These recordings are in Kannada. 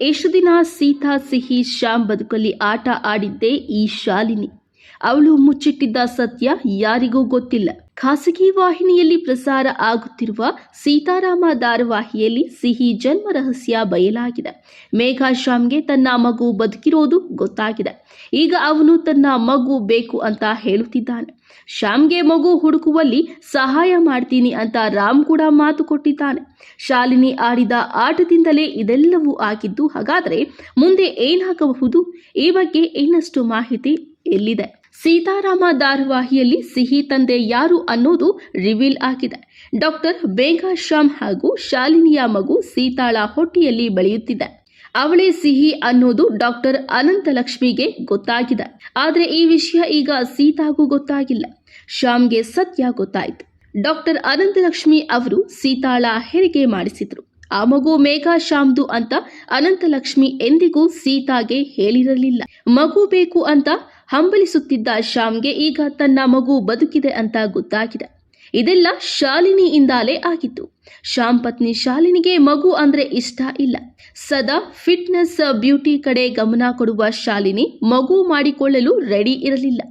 ಎಷ್ಟು ದಿನ ಸೀತಾ ಸಿಹಿ ಶ್ಯಾಮ್ ಬದುಕಲ್ಲಿ ಆಟ ಆಡಿದ್ದೆ ಈ ಶಾಲಿನಿ. ಅವಳು ಮುಚ್ಚಿಟ್ಟಿದ್ದ ಸತ್ಯ ಯಾರಿಗೂ ಗೊತ್ತಿಲ್ಲ. ಖಾಸಗಿ ವಾಹಿನಿಯಲ್ಲಿ ಪ್ರಸಾರ ಆಗುತ್ತಿರುವ ಸೀತಾರಾಮ ಧಾರಾವಾಹಿಯಲ್ಲಿ ಸಿಹಿ ಜನ್ಮ ರಹಸ್ಯ ಬಯಲಾಗಿದೆ. ಮೇಘಾ ಶ್ಯಾಮ್ಗೆ ತನ್ನ ಮಗು ಬದುಕಿರೋದು ಗೊತ್ತಾಗಿದೆ. ಈಗ ಅವನು ತನ್ನ ಮಗು ಬೇಕು ಅಂತ ಹೇಳುತ್ತಿದ್ದಾನೆ. ಶ್ಯಾಮ್ಗೆ ಮಗು ಹುಡುಕುವಲ್ಲಿ ಸಹಾಯ ಮಾಡ್ತೀನಿ ಅಂತ ರಾಮ್ ಕೂಡ ಮಾತು ಕೊಟ್ಟಿದ್ದಾನೆ. ಶಾಲಿನಿ ಆಡಿದ ಆಟದಿಂದಲೇ ಇದೆಲ್ಲವೂ ಆಗಿದ್ದು, ಹಾಗಾದರೆ ಮುಂದೆ ಏನಾಗಬಹುದು ಈ ಬಗ್ಗೆ ಇನ್ನಷ್ಟು ಮಾಹಿತಿ ಎಲ್ಲಿದೆ? ಸೀತಾರಾಮ ಧಾರಾವಾಹಿಯಲ್ಲಿ ಸಿಹಿ ತಂದೆ ಯಾರು ಅನ್ನೋದು ರಿವೀಲ್ ಆಗಿದೆ. ಡಾಕ್ಟರ್ ಬೇಗಾ ಶ್ಯಾಮ್ ಹಾಗೂ ಶಾಲಿನಿಯ ಮಗು ಸೀತಾಳ ಹೊಟ್ಟೆಯಲ್ಲಿ ಬೆಳೆಯುತ್ತಿದೆ. ಅವಳೇ ಸಿಹಿ ಅನ್ನೋದು ಡಾಕ್ಟರ್ ಅನಂತಲಕ್ಷ್ಮಿಗೆ ಗೊತ್ತಾಗಿದೆ. ಆದರೆ ಈ ವಿಷಯ ಈಗ ಸೀತಾಗೂ ಗೊತ್ತಾಗಿಲ್ಲ. ಶ್ಯಾಮ್ಗೆ ಸತ್ಯ ಗೊತ್ತಾಯಿತು. ಡಾಕ್ಟರ್ ಅನಂತಲಕ್ಷ್ಮಿ ಅವರು ಸೀತಾಳ ಹೆರಿಗೆ ಮಾಡಿಸಿದ್ರು. ಆ ಮಗು ಮೇಘಾ ಶ್ಯಾಮ್ದು ಅಂತ ಅನಂತಲಕ್ಷ್ಮಿ ಎಂದಿಗೂ ಸೀತಾಗೆ ಹೇಳಿರಲಿಲ್ಲ. ಮಗು ಬೇಕು ಅಂತ ಹಂಬಲಿಸುತ್ತಿದ್ದ ಶ್ಯಾಮ್ಗೆ ಈಗ ತನ್ನ ಮಗು ಬದುಕಿದೆ ಅಂತ ಗೊತ್ತಾಗಿದೆ. ಇದೆಲ್ಲ ಶಾಲಿನಿಯಿಂದಲೇ ಆಗಿತ್ತು. ಶ್ಯಾಮ್ ಪತ್ನಿ ಶಾಲಿನಿಗೆ ಮಗು ಅಂದ್ರೆ ಇಷ್ಟ ಇಲ್ಲ. ಸದಾ ಫಿಟ್ನೆಸ್ ಬ್ಯೂಟಿ ಕಡೆ ಗಮನ ಕೊಡುವ ಶಾಲಿನಿ ಮಗು ಮಾಡಿಕೊಳ್ಳಲು ರೆಡಿ ಇರಲಿಲ್ಲ.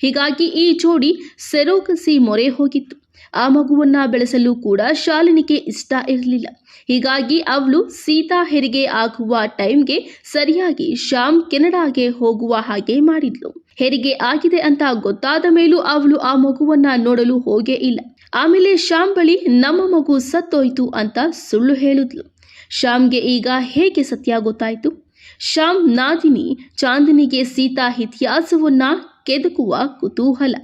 ಹೀಗಾಗಿ ಈ ಜೋಡಿ ಸೆರೋಗಸಿ ಮೊರೆ ಹೋಗಿತ್ತು. ಆ ಮಗುವನ್ನ ಬೆಳೆಸಲು ಕೂಡ ಶಾಲಿನಿಗೆ ಇಷ್ಟ ಇರಲಿಲ್ಲ. ಹೀಗಾಗಿ ಅವಳು ಸೀತಾ ಹೆರಿಗೆ ಆಗುವ ಟೈಮ್ಗೆ ಸರಿಯಾಗಿ ಶ್ಯಾಮ್ ಕೆನಡಾಗೆ ಹೋಗುವ ಹಾಗೆ ಮಾಡಿದ್ಲು. ಹೆರಿಗೆ ಆಗಿದೆ ಅಂತ ಗೊತ್ತಾದ ಮೇಲೂ ಅವಳು ಆ ಮಗುವನ್ನ ನೋಡಲು ಹೋಗೇ ಇಲ್ಲ. ಆಮೇಲೆ ಶ್ಯಾಮ್ ಬಳಿ ನಮ್ಮ ಮಗು ಸತ್ತೋಯ್ತು ಅಂತ ಸುಳ್ಳು ಹೇಳಿದ್ಲು. ಶ್ಯಾಮ್ಗೆ ಈಗ ಹೇಗೆ ಸತ್ಯ ಗೊತ್ತಾಯ್ತು? ಶ್ಯಾಮ್ ನಾದಿನಿ ಚಾಂದಿನಿಗೆ ಸೀತಾ ಇತಿಹಾಸವನ್ನ ಕೆದಕುವ ಕುತೂಹಲ.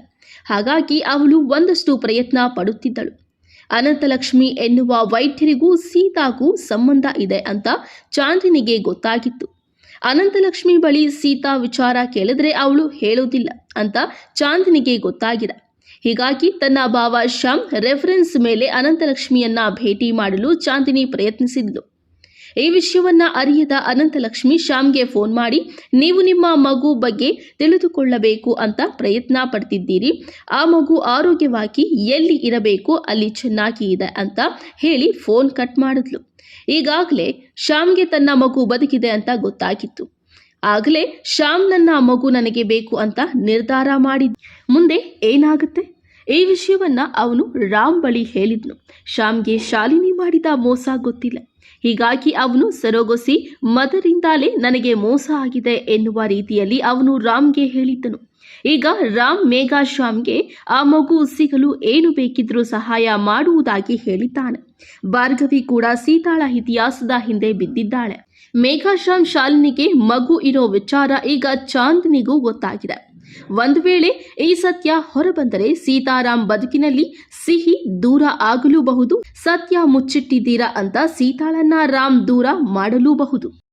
ಹಾಗಾಗಿ ಅವಳು ಒಂದಷ್ಟು ಪ್ರಯತ್ನ ಪಡುತ್ತಿದ್ದಳು. ಅನಂತಲಕ್ಷ್ಮಿ ಎನ್ನುವ ವೈದ್ಯರಿಗೂ ಸೀತಾಗೂ ಸಂಬಂಧ ಇದೆ ಅಂತ ಚಾಂದಿನಿಗೆ ಗೊತ್ತಾಗಿತ್ತು. ಅನಂತಲಕ್ಷ್ಮಿ ಬಳಿ ಸೀತಾ ವಿಚಾರ ಕೇಳಿದ್ರೆ ಅವಳು ಹೇಳೋದಿಲ್ಲ ಅಂತ ಚಾಂದಿನಿಗೆ ಗೊತ್ತಾಗಿದೆ. ಹೀಗಾಗಿ ತನ್ನ ಭಾವ ಶ್ಯಾಮ್ ರೆಫರೆನ್ಸ್ ಮೇಲೆ ಅನಂತಲಕ್ಷ್ಮಿಯನ್ನ ಭೇಟಿ ಮಾಡಲು ಚಾಂದಿನಿ ಪ್ರಯತ್ನಿಸಿದ್ಲು. ಈ ವಿಷಯವನ್ನ ಅರಿಯದ ಅನಂತಲಕ್ಷ್ಮಿ ಶ್ಯಾಮ್ಗೆ ಫೋನ್ ಮಾಡಿ, ನೀವು ನಿಮ್ಮ ಮಗು ಬಗ್ಗೆ ತಿಳಿದುಕೊಳ್ಳಬೇಕು ಅಂತ ಪ್ರಯತ್ನ ಪಡ್ತಿದ್ದೀರಿ. ಆ ಮಗು ಆರೋಗ್ಯವಾಗಿ ಎಲ್ಲಿ ಇರಬೇಕು, ಅಲ್ಲಿ ಚೆನ್ನಾಗಿ ಇದೆ ಅಂತ ಹೇಳಿ ಫೋನ್ ಕಟ್ ಮಾಡಿದ್ಲು. ಈಗಾಗಲೇ ಶ್ಯಾಮ್ಗೆ ತನ್ನ ಮಗು ಬದುಕಿದೆ ಅಂತ ಗೊತ್ತಾಗಿತ್ತು. ಆಗಲೇ ಶ್ಯಾಮ್ ನನ್ನ ಮಗು ನನಗೆ ಬೇಕು ಅಂತ ನಿರ್ಧಾರ ಮಾಡಿದ್ ಮುಂದೆ ಏನಾಗುತ್ತೆ? ಈ ವಿಷಯವನ್ನ ಅವನು ರಾಮ್ ಬಳಿ ಹೇಳಿದ್ನು. ಶ್ಯಾಮ್ಗೆ ಶಾಲಿನಿ ಮಾಡಿದ ಮೋಸ ಗೊತ್ತಿಲ್ಲ. ಹೀಗಾಗಿ ಅವನು ಸರೋಗೊಸಿ, ಮದರಿಂದಲೇ ನನಗೆ ಮೋಸ ಆಗಿದೆ ಎನ್ನುವ ರೀತಿಯಲ್ಲಿ ಅವನು ರಾಮ್ಗೆ ಹೇಳಿದ್ದನು. ಈಗ ರಾಮ್ ಮೇಘಾ ಶ್ಯಾಮ್ಗೆ ಆ ಮಗು ಸಿಗಲು ಏನು ಬೇಕಿದ್ರೂ ಸಹಾಯ ಮಾಡುವುದಾಗಿ ಹೇಳಿದ್ದಾನೆ. ಭಾರ್ಗವಿ ಕೂಡ ಸೀತಾಳ ಇತಿಹಾಸದ ಹಿಂದೆ ಬಿದ್ದಿದ್ದಾಳೆ. ಮೇಘಾಶ್ಯಾಮ್ ಶಾಲಿನಿಗೆ ಮಗು ಇರೋ ವಿಚಾರ ಈಗ ಚಾಂದ್ನಿಗೂ ಗೊತ್ತಾಗಿದೆ. ಒಂದು ವೇಳೆ ಈ ಸತ್ಯ ಹೊರಬಂದರೆ ಸೀತಾರಾಮ್ ಬದುಕಿನಲ್ಲಿ ಸಿಹಿ ದೂರ ಆಗಲೂಬಹುದು, ಸತ್ಯ ಮುಚ್ಚಿಟ್ಟಿದ್ದೀರಾ ಅಂತ ಸೀತಾಳನ್ನ ರಾಮ್ ದೂರ ಮಾಡಲೂಬಹುದು.